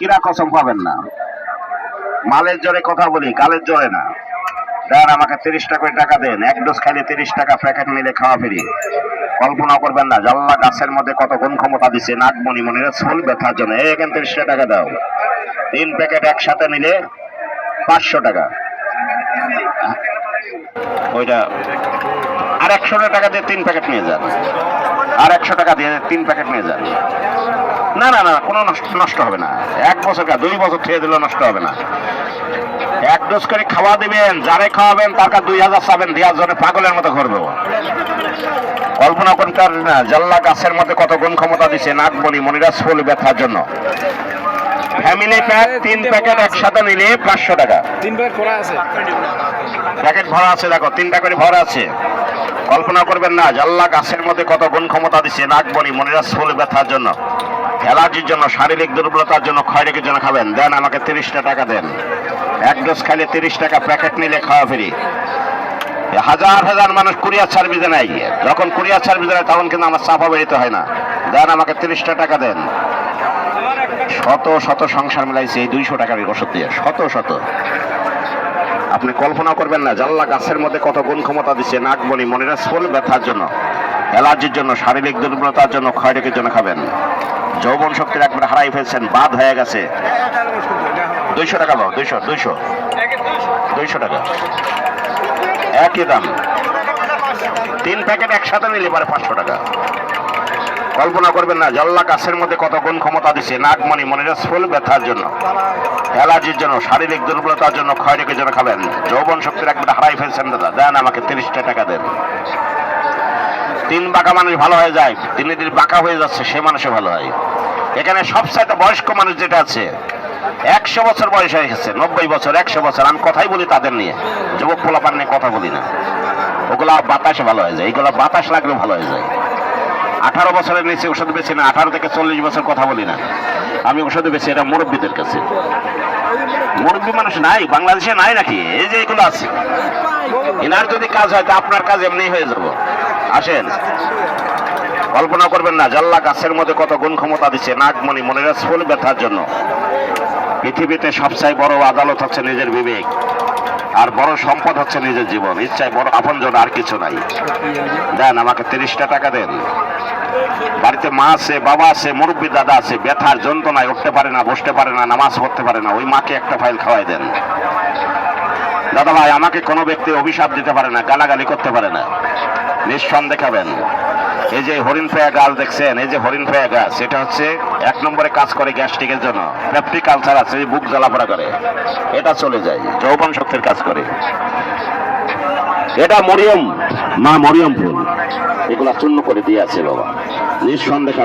কিরা কসম পাবেন না। মালের জোরে কথা বলি গালের জোরে না। দেন আমাকে টাকা করে টাকা দেন। এক ডোজ খাইলে তিরিশ টাকা প্যাকেট মিলে খাওয়া ফিরি। কল্পনা করবেন না, জাল্লা গাছের মধ্যে কত গুণ ক্ষমতা দিচ্ছে নাকমণি মনিরা সোল ব্যথার জন্য। এখান তিরিশ টাকা দাও। তিন প্যাকেট একসাথে নিলে পাঁচশো টাকা। ওইটা, আর একশো টাকা দিয়ে তিন প্যাকেট নিয়ে যান। আর একশো টাকা দিয়ে তিন প্যাকেট নিয়ে যান। না না না কোনো নষ্ট নষ্ট হবে না। এক বছর কা দুই বছর খেয়ে দিলেও নষ্ট হবে না। এক ডোজ করে খাওয়া দিবেন যারে খাওয়াবেন তার কাছে দুই হাজার চাবেন দেওয়ার জন্য পাগলের মতো করবে ও। কল্পনা করতে না জাল্লা গাছের মধ্যে কত গুণ ক্ষমতা দিচ্ছে নাকমণি মনিরাজ ফুল ব্যথার জন্য। ফ্যামিলি প্যাক তিন প্যাকেট একসাথে নিলে পাঁচশো টাকা। তিন প্যাকেট খোলা আছে। প্যাকেট ভরা আছে দেখো তিনটা করে ভরা আছে। কল্পনা করবেন না, জাল্লা গাছের মধ্যে কত গুণ ক্ষমতা দিচ্ছে নাকবনি মনিরাজ ফুল ব্যথার জন্য। অ্যালার্জির জন্য, শারীরিক দুর্বলতার জন্য ক্ষয়রেকের জন্য খাবেন। দেন আমাকে তিরিশটা টাকা দেন। এক ডোজ খাইলে তিরিশ টাকা প্যাকেট নিলে খাওয়া ফ্রি। হাজার হাজার মানুষ কুরিয়ার সার্ভিসে নেয়। যখন কুরিয়ার সার্ভিসে নেয়, তখন কিন্তু আমার চাপা বেরিতে হয় না। দেন আমাকে তিরিশটা টাকা দেন। শত শত সংসার মিলাইছে, এই দুইশো টাকার ওষুধ দিয়ে, শত শত। আপনি কল্পনা করবেন না জাল্লা গাছের মধ্যে কত গুণ ক্ষমতা দিচ্ছে নাকবনি মনিরা ফুল ব্যথার জন্য, অ্যালার্জির জন্য, শারীরিক দুর্বলতার জন্য ক্ষয়রেকের জন্য খাবেন। যৌবন শক্তির একবার হারাই ফেলছেন, বাদ হয়ে গেছে। দুইশো টাকা দাও দুইশো দুইশো। দুইশো টাকা। একই দাম। তিন প্যাকেট একসাথে নিলে পারে পাঁচশো টাকা। কল্পনা করবেন না, জাল্লা গাছের মধ্যে কত গুণ ক্ষমতা দিচ্ছে নাকমণি মনিরা ফুল ব্যথার জন্য। অ্যালার্জির জন্য, শারীরিক দুর্বলতার জন্য ক্ষয়রেকের জন্য খাবেন। যৌবন শক্তির একটা হারাই ফেলছেন দাদা, দেন আমাকে তিরিশটা টাকা দেন। তিন বাঁকা মানুষ ভালো হয়ে যায়, দিনে দিন বাঁকা হয়ে যাচ্ছে, সে মানুষও ভালো হয়। এখানে সবচাইতে বয়স্ক মানুষ যেটা আছে, একশো বছর বয়স হয়ে গেছে, নব্বই বছর, একশো বছর, আমি কথাই বলি তাদের নিয়ে, যুবক পোলাপান নিয়ে কথা বলি না। ওগুলা বাতাসে ভালো হয়ে যায় এইগুলা বাতাস লাগলে ভালো হয়ে যায়। আঠারো বছরের নিচে ওষুধ বেশি না, আঠারো থেকে চল্লিশ বছর কথা বলি না। আমি ওষুধ বেশি, এটা মুরব্বীদের কাছে। মুরব্বী মানুষ নাই, বাংলাদেশে নাই নাকি? এই যে এগুলো আছে। এনার যদি কাজ হয়, তা আপনার কাজ এমনি হয়ে যাব। আসেন। কল্পনা করবেন না, জাল্লা গাছের মধ্যে কত গুণ ক্ষমতা দিচ্ছে, নাগমণি মনিরাজ ফুল ব্যথার জন্য। পৃথিবীতে সবচেয়ে বড় আদালত হচ্ছে নিজের বিবেক। আর বড় সম্পদ হচ্ছে নিজের জীবন। ইচ্ছায় বড় আপনজন আর কিছু নাই। দেন আমাকে তিরিশটা টাকা দেন। বাড়িতে মা আছে, বাবা আছে, মুরব্বী দাদা আছে, ব্যথার যন্ত্রণায় উঠতে পারে না, বসতে পারে না, নামাজ পড়তে পারে না, ওই মাকে একটা ফাইল খাওয়াই দেন। দাদা ভাই, আমাকে কোনো ব্যক্তি অভিশাপ দিতে পারে না, গালাগালি করতে পারে না। নিঃসন্দেহ খাবেন। এই যে হরিণ ফেয়া গাছ দেখছেন, এই যে হরিণ ফেয়া গাছ সেটা হচ্ছে এক নম্বরে কাজ করে গ্যাস্ট্রিকের জন্য। ফ্যাপ্রিক কালচার আছে বুক জ্বালাপড়া করে। এটা চলে যায়, যৌবন শক্তির কাজ করে। এটা মরিয়ম, মা মরিয়ম ফুল এগুলা চূর্ণ করে দিয়ে আছে বাবা। নিঃসন্দেহ